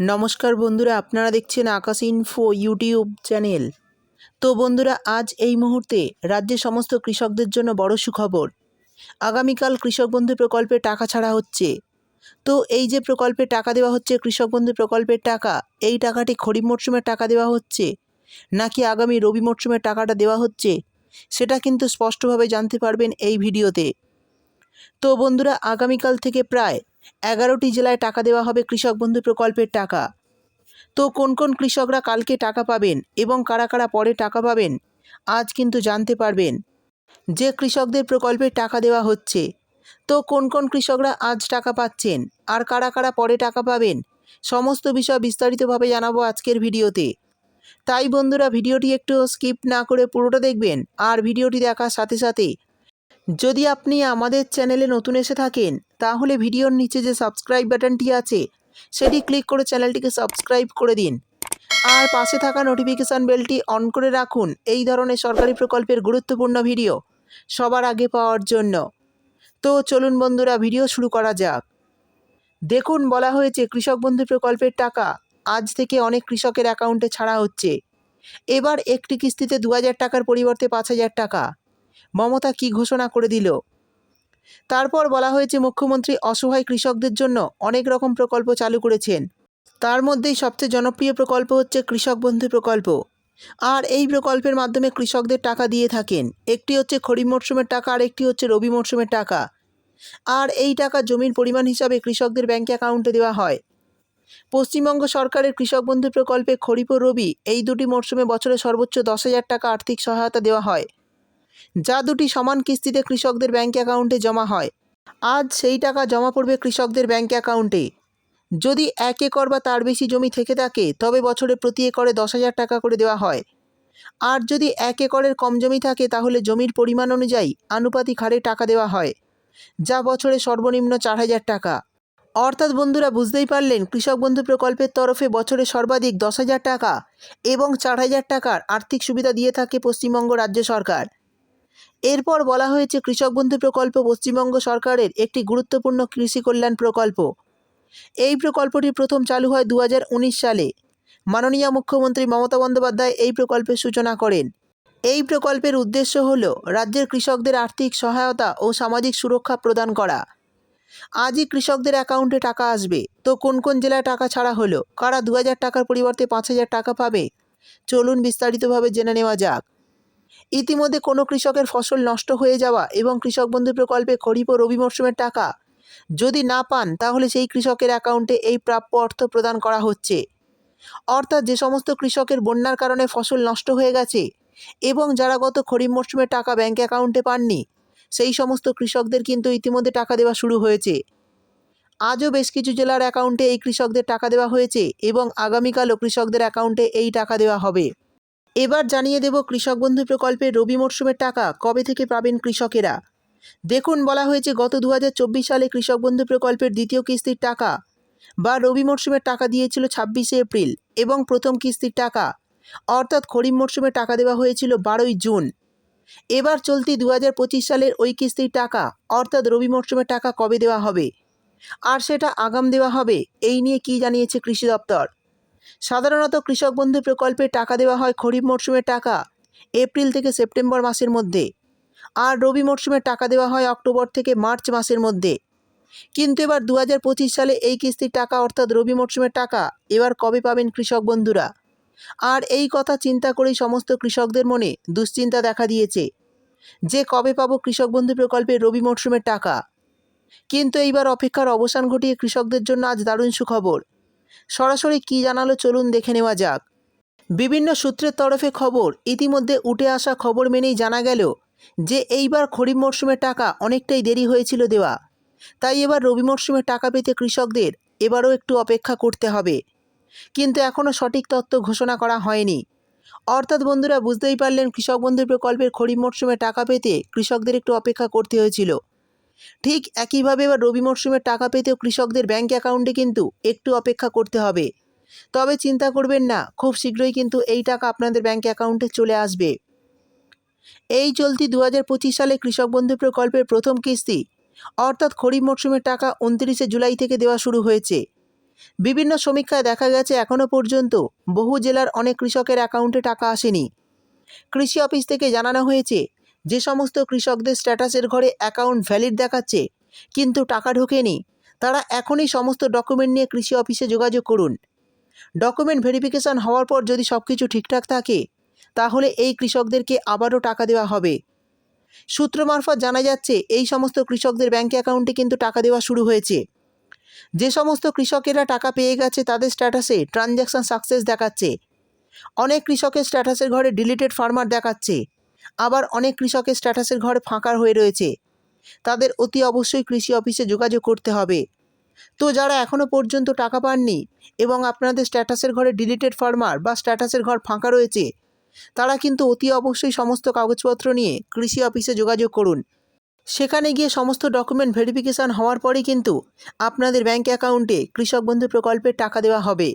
নমস্কার বন্ধুরা, আপনারা দেখছেন আকাশ ইনফো ইউটিউব চ্যানেল তো বন্ধুরা, আজ এই মুহূর্তে রাজ্যের সমস্ত কৃষকদের জন্য বড় সুখবর। আগামীকাল কৃষক বন্ধু প্রকল্পে টাকা ছাড়া হচ্ছে। তো এই যে প্রকল্পে টাকা দেওয়া হচ্ছে, কৃষক বন্ধু প্রকল্পের টাকা, এই টাকাটি খরিফ মরশুমে টাকা দেওয়া হচ্ছে? নাকি আগামী রবি মরশুমে টাকাটা দেওয়া হচ্ছে? সেটা কিন্তু স্পষ্টভাবে জানতে পারবেন এই ভিডিওতে। তো বন্ধুরা, আগামীকাল থেকে প্রায় এগারোটি জেলায় টাকা দেওয়া হবে কৃষক বন্ধু প্রকল্পের টাকা। তো কোন কোন কৃষকরা কালকে টাকা পাবেন এবং কারা কারা পরে টাকা পাবেন, আজ কিন্তু জানতে পারবেন। যে কৃষকদের প্রকল্পের টাকা দেওয়া হচ্ছে, তো কোন কোন কৃষকরা আজ টাকা পাচ্ছেন, আর কারা কারা পরে টাকা পাবেন, সমস্ত বিষয় বিস্তারিতভাবে জানাব আজকের ভিডিওতে। তাই বন্ধুরা, ভিডিওটি একটু স্কিপ না করে পুরোটা দেখবেন, আর ভিডিওটি দেখার সাথে সাথে যদি আপনি আমাদের চ্যানেলে নতুন এসে থাকেন তাহলে ভিডিওর নিচে যে সাবস্ক্রাইব বাটনটি আছে, সেটি ক্লিক করে চ্যানেলটিকে সাবস্ক্রাইব করে দিন। আর পাশে থাকা নোটিফিকেশান বেলটি অন করে রাখুন। এই ধরনের সরকারি প্রকল্পের গুরুত্বপূর্ণ ভিডিও সবার আগে পাওয়ার জন্য। তো চলুন বন্ধুরা, ভিডিও শুরু করা যাক। দেখুন, বলা হয়েছে কৃষক বন্ধু প্রকল্পের টাকা আজ থেকে অনেক কৃষকের অ্যাকাউন্টে ছাড়া হচ্ছে। এবার একটি কিস্তিতে দু হাজার টাকার পরিবর্তে পাঁচ হাজার টাকা। মমতা কি ঘোষণা করে দিল? তারপর বলা হয়েছে মুখ্যমন্ত্রী অসহায় কৃষকদের জন্য অনেক রকম প্রকল্প চালু করেছেন। তার মধ্যেই সবচেয়ে জনপ্রিয় প্রকল্প হচ্ছে কৃষক বন্ধু প্রকল্প। আর এই প্রকল্পের মাধ্যমে কৃষকদের টাকা দিয়ে থাকেন। একটি হচ্ছে খরিফ মরশুমের টাকা আর একটি হচ্ছে রবি মরশুমের টাকা। আর এই টাকা জমির পরিমাণ হিসাবে কৃষকদের ব্যাঙ্ক অ্যাকাউন্টে দেওয়া হয়। পশ্চিমবঙ্গ সরকারের কৃষক বন্ধু প্রকল্পে খরিফ ও রবি এই দুটি মরশুমে বছরে সর্বোচ্চ দশ হাজার টাকা আর্থিক সহায়তা দেওয়া হয়। যা দুটি সমান কিস্তিতে কৃষকদের ব্যাঙ্ক অ্যাকাউন্টে জমা হয়। আজ সেই টাকা জমা পড়বে কৃষকদের ব্যাঙ্ক অ্যাকাউন্টে। যদি এক একর বা তার বেশি জমি থেকে থাকে, তবে বছরে প্রতি একরে দশ হাজার টাকা করে দেওয়া হয়। আর যদি এক একরের কম জমি থাকে, তাহলে জমির পরিমাণ অনুযায়ী আনুপাতিক হারে টাকা দেওয়া হয়, যা বছরে সর্বনিম্ন চার হাজার টাকা। অর্থাৎ বন্ধুরা, বুঝতেই পারলেন, কৃষক বন্ধু প্রকল্পের তরফে বছরে সর্বাধিক দশ হাজার টাকা এবং চার হাজার টাকার আর্থিক সুবিধা দিয়ে থাকে পশ্চিমবঙ্গ রাজ্য সরকার। এরপর বলা হয়েছে কৃষক বন্ধু প্রকল্প পশ্চিমবঙ্গ সরকারের একটি গুরুত্বপূর্ণ কৃষি কল্যাণ প্রকল্প। এই প্রকল্পটি প্রথম চালু হয় দু হাজার উনিশ সালে। মাননীয় মুখ্যমন্ত্রী মমতা বন্দ্যোপাধ্যায় এই প্রকল্পের সূচনা করেন। এই প্রকল্পের উদ্দেশ্য হল রাজ্যের কৃষকদের আর্থিক সহায়তা ও সামাজিক সুরক্ষা প্রদান করা। আজই কৃষকদের অ্যাকাউন্টে টাকা আসবে। তো কোন কোন জেলায় টাকা ছাড়া হলো? কারা দু হাজার টাকার পরিবর্তে পাঁচ হাজার টাকা পাবে? চলুন বিস্তারিতভাবে জেনে নেওয়া যাক। ইতিমধ্যে কোনো কৃষকের ফসল নষ্ট হয়ে যাওয়া এবং কৃষক বন্ধু প্রকল্পে খরিফ ও রবি মরশুমের টাকা যদি না পান, তাহলে সেই কৃষকের অ্যাকাউন্টে এই প্রাপ্য অর্থ প্রদান করা হচ্ছে। অর্থাৎ যে সমস্ত কৃষকের বন্যার কারণে ফসল নষ্ট হয়ে গেছে এবং যারা গত খরিফ মরশুমে টাকা ব্যাঙ্ক অ্যাকাউন্টে পাননি, সেই সমস্ত কৃষকদের কিন্তু ইতিমধ্যে টাকা দেওয়া শুরু হয়েছে। আজও বেশ কিছু জেলার অ্যাকাউন্টে এই কৃষকদের টাকা দেওয়া হয়েছে এবং আগামীকালও কৃষকদের অ্যাকাউন্টে এই টাকা দেওয়া হবে। এবার জানিয়ে দেব কৃষক বন্ধু প্রকল্পের রবি মরশুমের টাকা কবে থেকে পাবেন কৃষকেরা। দেখুন, বলা হয়েছে গত দু হাজার চব্বিশ সালে কৃষক বন্ধু প্রকল্পের দ্বিতীয় কিস্তির টাকা বা রবি মরশুমের টাকা দিয়েছিল ছাব্বিশে এপ্রিল এবং প্রথম কিস্তির টাকা। অর্থাৎ খরিফ মরশুমে টাকা দেওয়া হয়েছিল বারোই জুন। এবার চলতি দু হাজার পঁচিশ সালের ওই কিস্তির টাকা, অর্থাৎ রবি মরশুমের টাকা কবে দেওয়া হবে? আর সেটা আগাম দেওয়া হবে, এই নিয়ে কি জানিয়েছে কৃষি দপ্তর? সাধারণত কৃষক বন্ধু প্রকল্পে টাকা দেওয়া হয় খরিফ মরশুমের টাকা, এপ্রিল থেকে সেপ্টেম্বর মাসের মধ্যে। আর রবি মরশুমে টাকা দেওয়া হয় অক্টোবর থেকে মার্চ মাসের মধ্যে। কিন্তু এবার দু হাজার পঁচিশ সালে এই কিস্তির টাকা, অর্থাৎ রবি মরশুমের টাকা, এবার কবে পাবেন কৃষক বন্ধুরা? আর এই কথা চিন্তা করেই সমস্ত কৃষকদের মনে দুশ্চিন্তা দেখা দিয়েছে, যে কবে পাবো কৃষক বন্ধু প্রকল্পের রবি মরশুমের টাকা। কিন্তু এইবার অপেক্ষার অবসান ঘটিয়ে কৃষকদের জন্য আজ দারুণ সুখবর। সরাসরি কী জানালো চলুন দেখে নেওয়া যাক। বিভিন্ন সূত্রের তরফে খবর, ইতিমধ্যে উঠে আসা খবর মেনেই জানা গেল যে এইবার খরিফ মরশুমে টাকা অনেকটাই দেরি হয়েছিল দেওয়া। তাই এবার রবি মরশুমে টাকা পেতে কৃষকদের এবারও একটু অপেক্ষা করতে হবে। কিন্তু এখনও সঠিক তথ্য ঘোষণা করা হয়নি। অর্থাৎ বন্ধুরা, বুঝতেই পারলেন কৃষক বন্ধু প্রকল্পের খরিফ মরশুমে টাকা পেতে কৃষকদের একটু অপেক্ষা করতে হয়েছিল। ঠিক একইভাবে এবার রবি মরশুমের টাকা পেতেও কৃষকদের ব্যাঙ্ক অ্যাকাউন্টে কিন্তু একটু অপেক্ষা করতে হবে। তবে চিন্তা করবেন না, খুব শীঘ্রই কিন্তু এই টাকা আপনাদের ব্যাঙ্ক অ্যাকাউন্টে চলে আসবে। এই চলতি দু হাজার পঁচিশ সালে কৃষক বন্ধু প্রকল্পের প্রথম কিস্তি, অর্থাৎ খরিফ মরশুমের টাকা উনত্রিশে জুলাই থেকে দেওয়া শুরু হয়েছে। বিভিন্ন সমীক্ষায় দেখা গেছে এখনও পর্যন্ত বহু জেলার অনেক কৃষকের অ্যাকাউন্টে টাকা আসেনি। কৃষি অফিস থেকে জানানো হয়েছে যে সমস্ত কৃষকদের স্ট্যাটাসের ঘরে অ্যাকাউন্ট ভ্যালিড দেখাচ্ছে, কিন্তু টাকা ঢোকেনি, তারা এখনই সমস্ত ডকুমেন্ট নিয়ে কৃষি অফিসে যোগাযোগ করুন। ডকুমেন্ট ভেরিফিকেশন হওয়ার পর যদি সব কিছু ঠিকঠাক থাকে, তাহলে এই কৃষকদেরকে আবারও টাকা দেওয়া হবে। সূত্র মারফত জানা যাচ্ছে, এই সমস্ত কৃষকদের ব্যাঙ্ক অ্যাকাউন্টে কিন্তু টাকা দেওয়া শুরু হয়েছে। যে সমস্ত কৃষকেরা টাকা পেয়ে গেছে, তাদের স্ট্যাটাসে ট্রানজ্যাকশান সাকসেস দেখাচ্ছে। অনেক কৃষকের স্ট্যাটাসের ঘরে ডিলিটেড ফার্মার দেখাচ্ছে। আবার অনেক কৃষকের স্ট্যাটাসের ঘর ফাঁকা হয়ে রয়েছে। তাদের অতি অবশ্যই কৃষি অফিসে যোগাযোগ করতে হবে। তো যারা এখনও পর্যন্ত টাকা পাননি এবং আপনাদের স্ট্যাটাসের ঘরে ডিলিটেড ফার্মার বা স্ট্যাটাসের ঘর ফাঁকা রয়েছে, তারা কিন্তু অতি অবশ্যই সমস্ত কাগজপত্র নিয়ে কৃষি অফিসে যোগাযোগ করুন। সেখানে গিয়ে সমস্ত ডকুমেন্ট ভেরিফিকেশান হওয়ার পরেই কিন্তু আপনাদের ব্যাঙ্ক অ্যাকাউন্টে কৃষক বন্ধু প্রকল্পের টাকা দেওয়া হবে।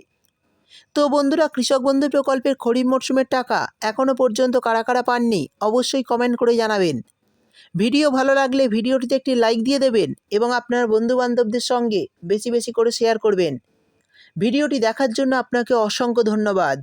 তো বন্ধুরা, কৃষক বন্ধু প্রকল্পের খরিফ মরশুমের টাকা এখনও পর্যন্ত কারা কারা পাননি অবশ্যই কমেন্ট করে জানাবেন। ভিডিও ভালো লাগলে ভিডিওটিতে একটি লাইক দিয়ে দেবেন এবং আপনার বন্ধুবান্ধবদের সঙ্গে বেশি বেশি করে শেয়ার করবেন। ভিডিওটি দেখার জন্য আপনাকে অসংখ্য ধন্যবাদ।